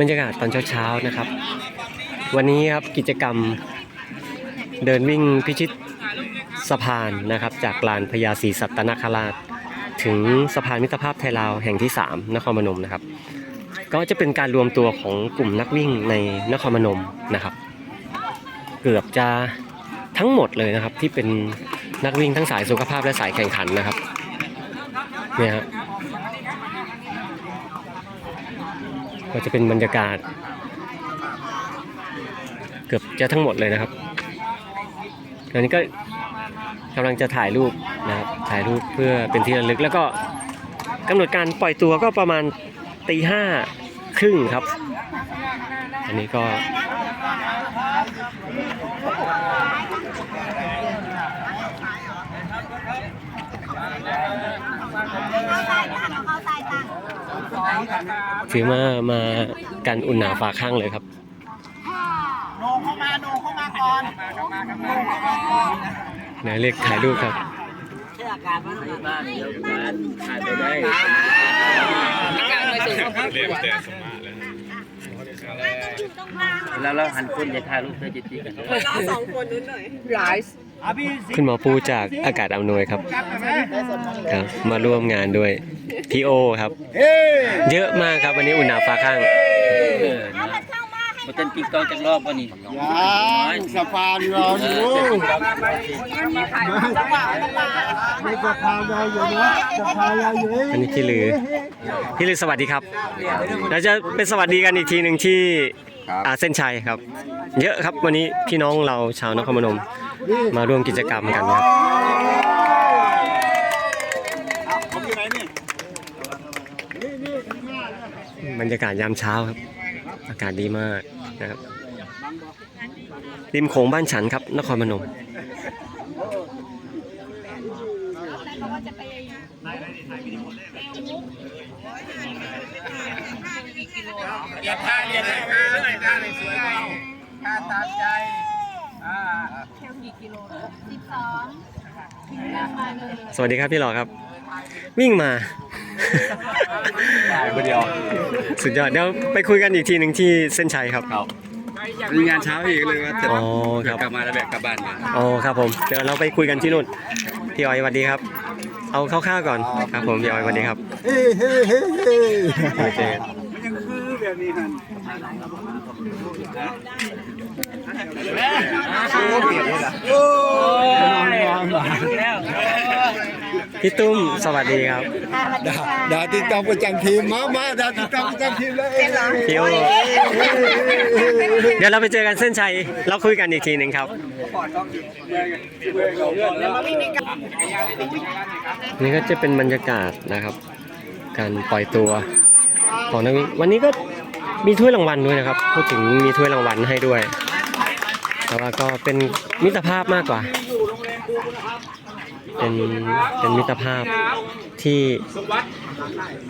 บรรยากาศตอนเช้าๆนะครับ วันนี้ครับกิจกรรมเดินวิ่งพิชิตสะพานนะครับ จากลานพญาศรีสัตนคราช ถึงสะพานมิตรภาพไทยลาวแห่งที่ 3 นครพนมนะครับ ก็จะเป็นการรวมตัวของกลุ่มนักวิ่งในนครพนมนะครับ เกือบจะทั้งหมดเลยนะครับที่เป็นนักวิ่งทั้งสายสุขภาพและสายแข่งขันนะครับเนี่ยครับ ก็จะเป็นบรรยากาศ เกือบจะทั้งหมดเลยนะครับตอนนี้ก็กำลังจะถ่ายรูปนะครับ ถ่ายรูปเพื่อเป็นที่ระลึก แล้วก็กำหนดการปล่อยตัวก็ประมาณตีห้าครึ่งครับ อันนี้ก็ ถือมามากันอุ่นหนาฝาข้างเลยครับโนเข้ามาโนเข้ามาก่อนโนเข้ามาก่อนนายเรียกถ่ายรูปครับแล้วเราหันคนจะถ่ายรูปเพื่อจะตีกันเลย คุณหมอปูจากอากาศอำนวยครับครับ มาร่วมงานด้วยพี่โอครับ เยอะมากครับวันนี้อุ่นหนาฟ้าข้างเออนะมาเต้นติ๊กต๊อกจากรอบวันนี้ยังสะพานรออยู่ไม่สะพานรออยู่นะสะพานรออยู่อันนี้พี่ลือพี่ลือสวัสดีครับเราจะเป็นสวัสดีกันอีกทีหนึ่งที่อาเส้นชัยครับ เยอะครับวันนี้พี่น้องเราชาวนครพนม มาร่วมกิจกรรมกันครับผมอยู่ไหนนี่บรรยากาศยามเช้าครับ อากาศดีมากนะครับริมโขงบ้านฉันครับ นครพนมเรียนท่าเรียนท่าเรียนท่าเลยสวยเอาท่าตามใจ อ่าสวัสดีครับพี่หลอครับ วิ่งมาคนเดียวสุดยอดเดี๋ยวไปคุยกันอีกทีหนึ่งที่เส้นชัยครับมีงานเช้าอีกเลยว่าจะอ๋อครับ กลับมาแล้วแบบกลับบ้านกันอ๋อครับผมเดี๋ยวเราไปคุยกันที่นู่นพี่ออยสวัสดีครับ เอาคร่าวๆก่อนครับผมพี่ออยสวัสดีครับเฮ้เฮ้เฮ้เฮ้มาเจอกันมันยังคือแบบนี้ฮัน โอ้ยพี่ตุ้มสวัสดีครับดาดาติดต้องประจำทีมมามาดาติดต้องประจำทีมเลยพี่โอเดี๋ยวเราไปเจอกันเส้นชัยเราคุยกันอีกทีหนึ่งครับนี่ก็จะเป็นบรรยากาศนะครับ การปล่อยตัวของนักวิ่งวันนี้ก็มีถ้วยรางวัลด้วยนะครับ พูดถึงมีถ้วยรางวัลให้ด้วย แต่ว่าก็เป็นมิตรภาพมากกว่า เป็นเป็นมิตรภาพที่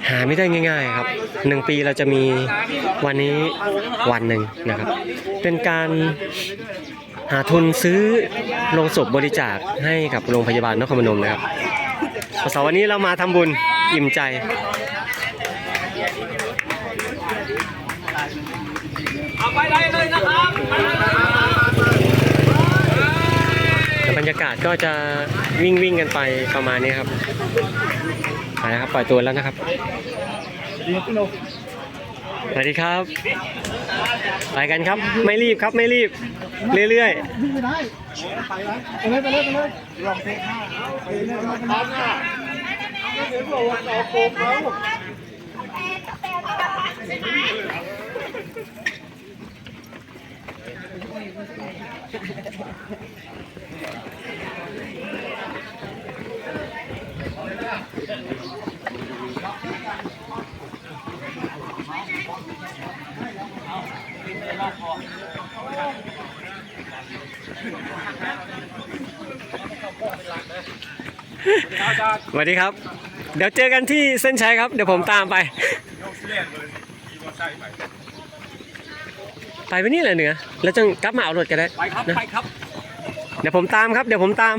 หาไม่ได้ง่าย ๆ ครับหนึ่งปีเราจะมีวันนี้วันหนึ่งนะครับ เป็นการหาทุนซื้อลงศพบริจาคให้กับโรงพยาบาลนครพนมนะครับเสาร์วันนี้เรามาทำบุญอิ่มใจเอาไปได้เลยนะครับ แต่บ รยากาศก็จะวิ่งวิ่งกันไปประมาณนี้ครับไปนะครับปล่อยตัวแล้วนะครับสวัสดีครับ ไปกันครับ ไม่รีบครับไม่รีบ เรื่อยๆไปเลยไปเลยไปเลยลองเทคห้าไปเลยไปเลยเดี๋ยวเราเอาโคมแล้ว สวัสดีครับ เดี๋ยวเจอกันที่เส้นชัยครับ เดี๋ยวผมตามไป ไปไปนี่แหละเหนือ แล้วจังกลับมาเอารถกันได้ ไปครับนะไปครับ เดี๋ยวผมตามครับ เดี๋ยวผมตาม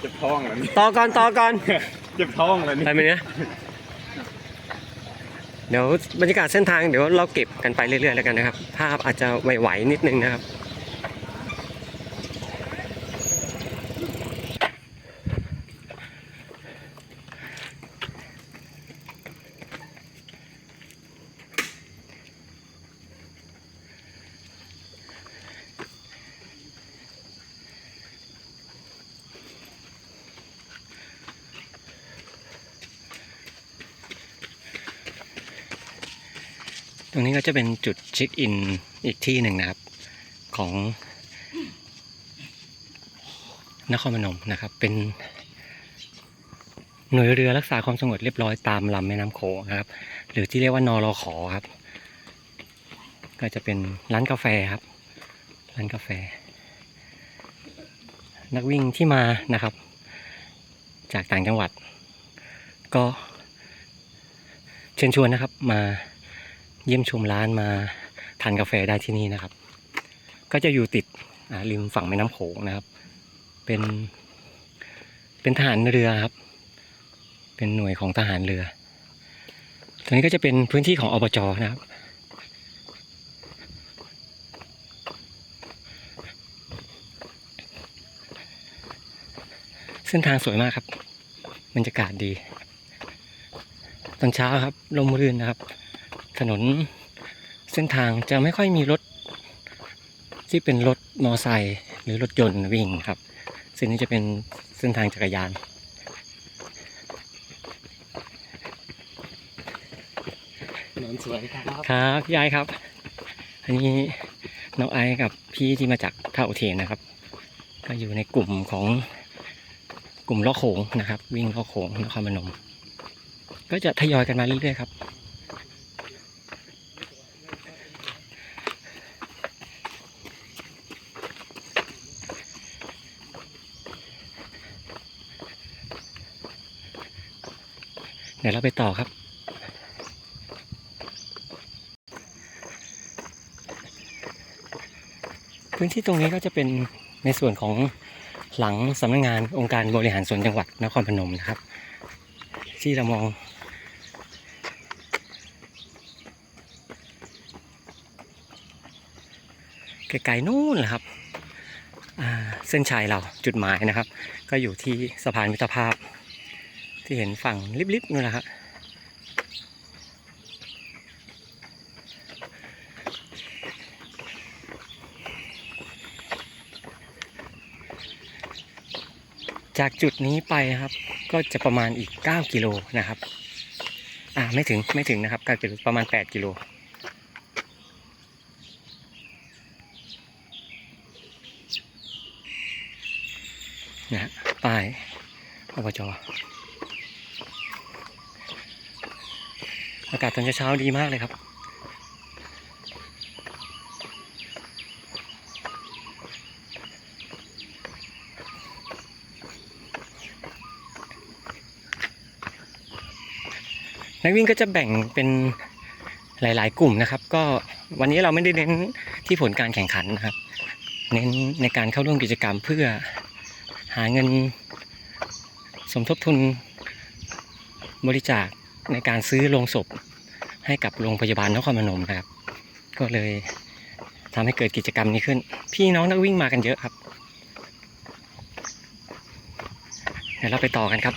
เจ็บท้องแล้วนี่ต่อก่อนต่อก่อนเจ็บท้องแล้วนี่ไปไหมเนี่ย เดี๋ยวบรรยากาศเส้นทางเดี๋ยวเราเก็บกันไปเรื่อยๆแล้วกันนะครับ ภาพอาจจะไหวๆนิดนึงนะครับ รงนี้ก็จะเป็นจุดเช็คอินอีกที่หนึ่งนะครับ ของนครพนมนะครับ เป็นหน่วยเรือรักษาความสงบเรียบร้อยตามลำแม่น้ำโขงครับ หรือที่เรียกว่านอรอขอครับ ก็จะเป็นร้านกาแฟครับ ร้านกาแฟ นักวิ่งที่มานะครับ จากต่างจังหวัด ก็เชิญชวนนะครับมา เยี่ยมชมร้านมาทานกาแฟได้ที่นี่นะครับ ก็จะอยู่ติดริมฝั่งแม่น้ำโขงนะครับ เป็น เป็นทหารเรือครับ เป็นหน่วยของทหารเรือ ตรงนี้ก็จะเป็นพื้นที่ของอบจนะครับเส้นทางสวยมากครับ บรรยากาศดี ตอนเช้าครับลมรื่นนะครับ ถนนเส้นทางจะไม่ค่อยมีรถ ที่เป็นรถมอไซค์หรือรถยนต์วิ่งครับ เส้นนี้จะเป็นเส้นทางจักรยานนอนสวยครับ ครับพี่ไอซ์ครับ อันนี้น้องไอซ์กับพี่ที่มาจากท่าอุเทนนะครับ ก็อยู่ในกลุ่มของกลุ่มล้อโขงนะครับ วิ่งล้อโขงนครพนมก็จะทยอยกันมาเรื่อยๆครับ เดี๋ยวเราไปต่อครับ พื้นที่ตรงนี้ก็จะเป็นในส่วนของหลังสำนักงานองค์การบริหารส่วนจังหวัดนครพนมนะครับ ที่เรามองไกลๆนู่นแหละครับเส้นชัยเราจุดหมายนะครับ ก็อยู่ที่สะพานมิตรภาพ ที่เห็นฝั่งลิบๆนู่นแหละครับจากจุดนี้ไปนะครับ ก็จะประมาณอีก 9 กิโลนะครับ อ่าไม่ถึงไม่ถึงนะครับ9กิโลประมาณ 8 กิโลนะฮะป้ายอบจ อากาศตอนเช้าๆดีมากเลยครับ นักวิ่งก็จะแบ่งเป็นหลาย ๆ กลุ่มนะครับ ก็วันนี้เราไม่ได้เน้นที่ผลการแข่งขันนะครับ เน้นในการเข้าร่วมกิจกรรมเพื่อหาเงินสมทบทุนบริจาค ในการซื้อโลงศพให้กับโรงพยาบาลนครพนมนะครับ ก็เลยทำให้เกิดกิจกรรมนี้ขึ้น พี่น้องนักวิ่งมากันเยอะครับเดี๋ยวเราไปต่อกันครับ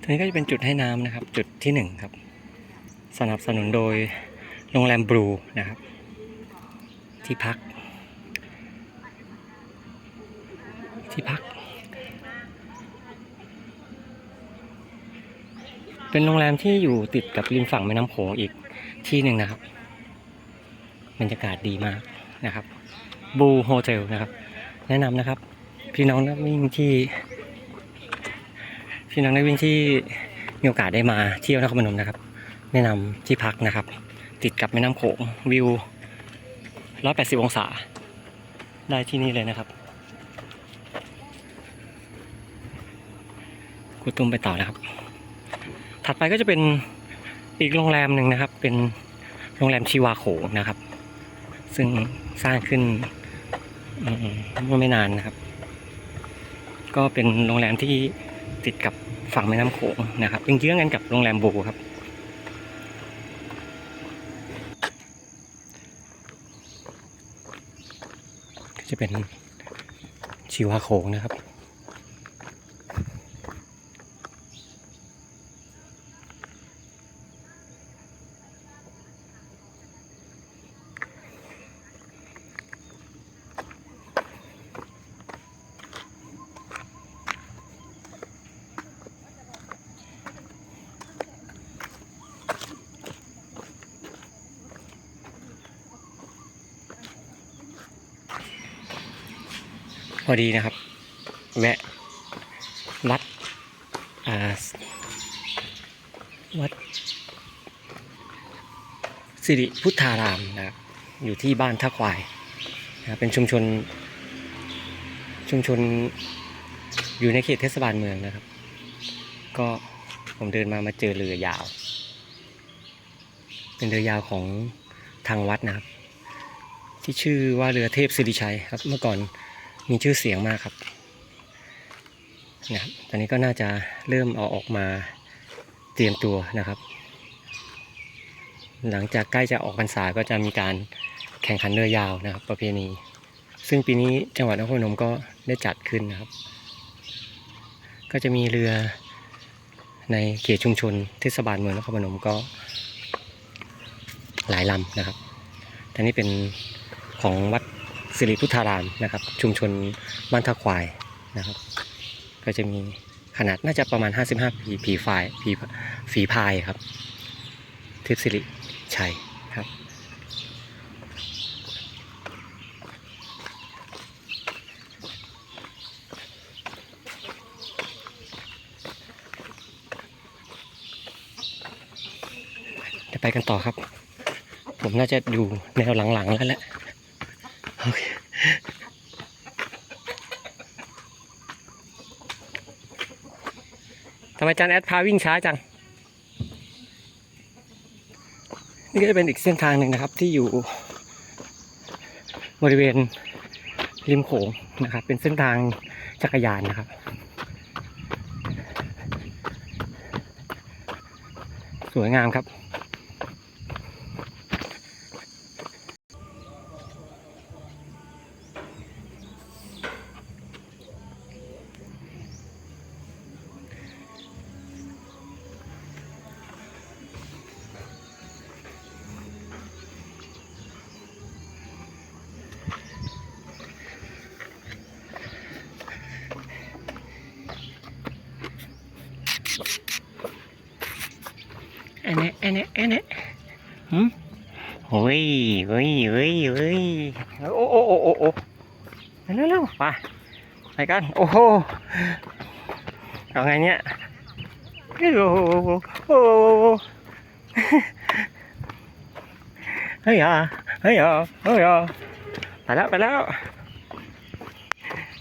ตรงนี้ก็จะเป็นจุดให้น้ำนะครับ จุดที่หนึ่งครับ สนับสนุนโดยโรงแรมบลูนะครับ ที่พัก ที่พัก เป็นโรงแรมที่อยู่ติดกับริมฝั่งแม่น้ำโขงอีกที่หนึ่งนะครับบรรยากาศดีมากนะครับบูโฮเทลนะครับ แนะนำนะครับ พี่น้องนักวิ่งที่ พี่น้องนักวิ่งที่มีโอกาสได้มาเที่ยวนครพนมนะครับ แนะนำที่พักนะครับ ติดกับแม่น้ำโขงวิว 180 องศา ได้ที่นี่เลยนะครับกูตุ้มไปต่อนะครับ ถัดไปก็จะเป็นอีกโรงแรมหนึ่งนะครับ เป็นโรงแรมชิวาโขนะครับ ซึ่งสร้างขึ้นเมื่อไม่นานนะครับ ก็เป็นโรงแรมที่ติดกับฝั่งแม่น้ำโขงนะครับเป็นเยื้องกันกับโรงแรมโบครับ ก็จะเป็นชิวาโขงนะครับ อดีนะครับ แวะวัดอ่าวัดสิริพุทธารามนะครับอยู่ที่บ้านท่าควายนะครับเป็นชุมชน ชุมชนอยู่ในเขตเทศบาลเมืองนะครับ ก็ผมเดินมามาเจอเรือยาว เป็นเรือยาวของทางวัดนะครับ ที่ชื่อว่าเรือเทพสิริชัยครับ เมื่อก่อน มีชื่อเสียงมากครับนะครับตอนนี้ก็น่าจะเริ่มเอาออกมาเตรียมตัวนะครับ หลังจากใกล้จะออกพรรษาก็จะมีการแข่งขันเรือยาวนะครับ ประเพณี ซึ่งปีนี้จังหวัดนครพนมก็ได้จัดขึ้นนะครับ ก็จะมีเรือในเขตชุมชนเทศบาลเมืองนครพนมก็หลายลำนะครับแต่นี่เป็นของวัด สิริพุทธารามนะครับ ชุมชนบ้านท่าควายนะครับ ก็จะมีขนาดน่าจะประมาณ 55ผีผีฝายผีฝีพายครับเทพสิริชัยครับเดี๋ยวไปกันต่อครับ ผมน่าจะอยู่แนวหลังๆแล้วแหละ โอเคทำไมจารย์แอดพาวิ่งช้าจัง นี่ก็จะเป็นอีกเส้นทางหนึ่งนะครับที่อยู่บริเวณริมโขงนะครับ เป็นเส้นทางจักรยานนะครับ สวยงามครับ หเอาไงเนี่ยโอ้โหโอ้โหเฮ้ยอะเฮ้ยอะเฮ้ยอะไปแล้วไปแล้ว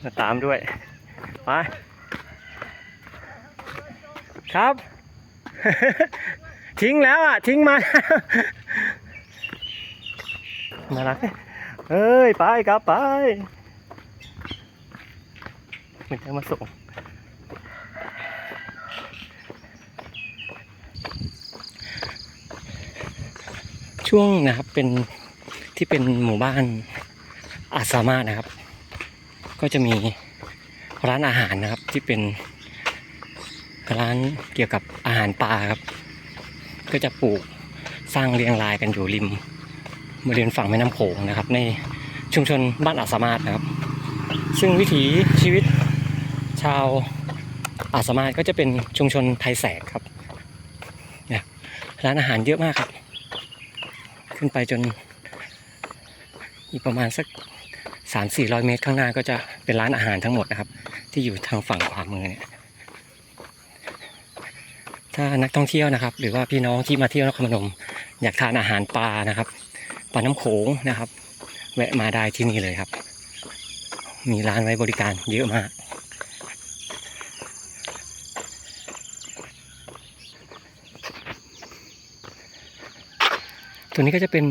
มาตามด้วยไปครับ ทิ้งแล้วอะ ทิ้งมา มาละเอ้ย ไปกลับไปมันจะมาส่งช่วงนะครับเป็นที่เป็นหมู่บ้านอาสามารถนะครับ ก็จะมีร้านอาหารนะครับที่เป็นร้านเกี่ยวกับอาหารปลาครับ ก็จะปลูกสร้างเรียงรายกันอยู่ริมบริเวณฝั่งแม่น้ำโขงนะครับ ในชุมชนบ้านอาสามารถนะครับ ซึ่งวิถีชีวิตชาวอาสามารถก็จะเป็นชุมชนไทยแสกครับเนี่ยร้านอาหารเยอะมากครับ ขึ้นไปจนอีกประมาณสักสามสี่ร้อยเมตรข้างหน้าก็จะเป็นร้านอาหารทั้งหมดนะครับ ที่อยู่ทางฝั่งขวามือเนี่ย ถ้านักท่องเที่ยวนะครับ หรือว่าพี่น้องที่มาเที่ยวนครพนม อยากทานอาหารปลานะครับปลาน้ำโขงนะครับ แวะมาได้ที่นี่เลยครับ มีร้านไว้บริการเยอะมากตัวนี้ก็จะเป็น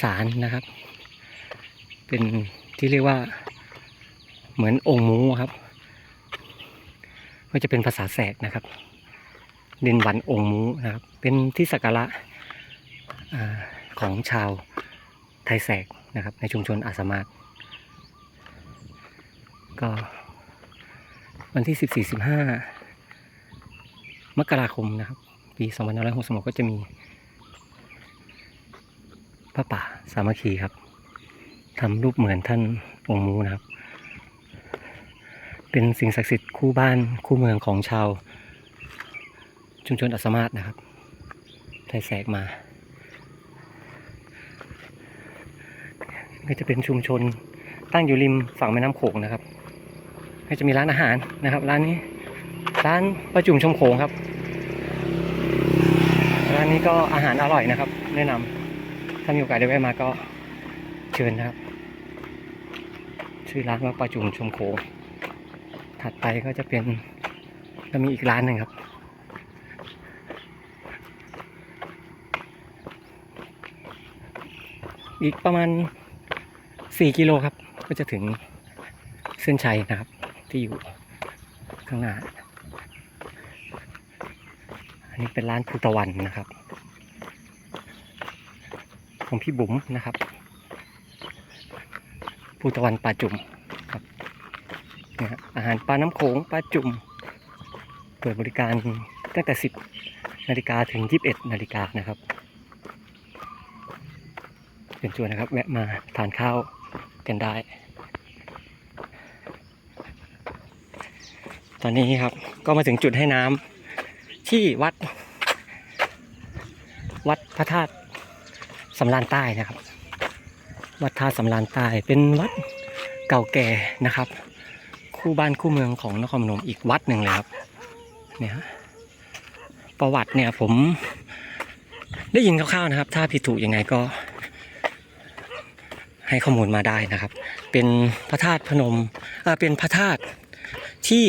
ศาลนะครับ เป็นที่เรียกว่าเหมือนองค์มูครับ ก็จะเป็นภาษาแสกนะครับ ด่นวันองค์มูนะครับ เป็นที่สักการะอของชาวไทยแสกนะครับ ในชุมชนอาสามารถก็วันที่สิบสี่สิบห้ามกราคมนะครับ ปีสองพันห้าร้อยหกสิบก็จะมีพระป่าสามัคคีครับทำรูปเหมือนท่านองค์มูนะครับ เป็นสิ่งศักดิ์สิทธิ์คู่บ้านคู่เมืองของชาว ชุมชนอัสมาศนะครับไทยแสกมาก็จะเป็นชุมชนตั้งอยู่ริมฝั่งแม่น้ำโขงนะครับก็จะมีร้านอาหารนะครับ ร้านนี้ ร้านประจุมชมโขงครับ ร้านนี้ก็อาหารอร่อยนะครับ แนะนำถ้ามีโอกาสได้แวะมาก็เชิญนะครับ ชื่อร้านว่าประจุมชมโขงถัดไปก็จะเป็นก็มีอีกร้านหนึ่งครับ อีกประมาณ 4 กิโลครับ ก็จะถึงเส้นชัยนะครับ ที่อยู่ข้างหน้า อันนี้เป็นร้านภูตะวันนะครับ ของพี่บุ๋มนะครับภูตะวันปลาจุ่มครับนี่ยฮะอาหารปลาน้ำโขงปลาจุ่ม เปิดบริการตั้งแต่ 10นาฬิกาถึง 21นาฬิกานะครับ เป็นชวนนะครับ แวะมาทานข้าวกันได้ ตอนนี้ครับก็มาถึงจุดให้น้ำที่วัด วัดพระธาตุสำรานใต้นะครับ วัดท่าสำรานใต้เป็นวัดเก่าแก่นะครับ คู่บ้านคู่เมืองของนครพนมอีกวัดหนึ่งเลยครับเนี่ยประวัติเนี่ยผมได้ยินคร่าวๆนะครับ ถ้าผิดถูกยังไงก็ ให้ข้อมูลมาได้นะครับ เป็นพระธาตุพนมเอ่อเป็นพระธาตุที่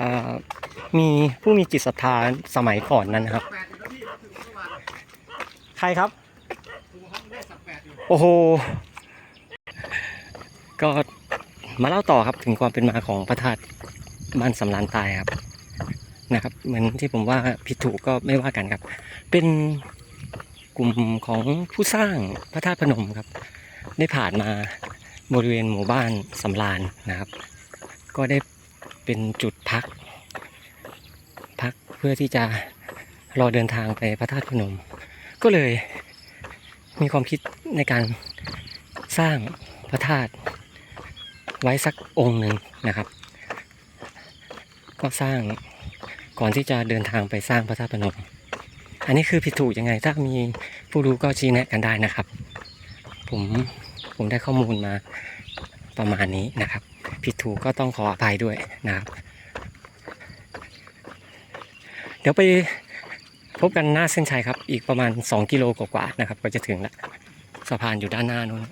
อ่อมีผู้มีจิตศรัทธาสมัยก่อนนั้นนะครับ ใครครับ โอ้โห ก็มาเล่าต่อครับถึงความเป็นมาของพระธาตุบ้านสำรานตายครับนะครับ เหมือนที่ผมว่าผิดถูกก็ไม่ว่ากันครับ เป็น กลุ่มของผู้สร้างพระธาตุพนมครับ ได้ผ่านมาบริเวณหมู่บ้านสำรานนะครับ ก็ได้เป็นจุดพัก พักเพื่อที่จะรอเดินทางไปพระธาตุพนม ก็เลยมีความคิดในการสร้างพระธาตุไว้สักองค์หนึ่งนะครับ ก็สร้างก่อนที่จะเดินทางไปสร้างพระธาตุพนม อันนี้คือผิดถูกยังไง ถ้ามีผู้รู้ก็ชี้แนะกันได้นะครับ ผมผมได้ข้อมูลมาประมาณนี้นะครับ ผิดถูกก็ต้องขออภัยด้วยนะครับ เดี๋ยวไปพบกันหน้าเส้นชัยครับ อีกประมาณ 2 กิโลกว่าๆนะครับ ก็จะถึงแล้วสะพานอยู่ด้านหน้านู้น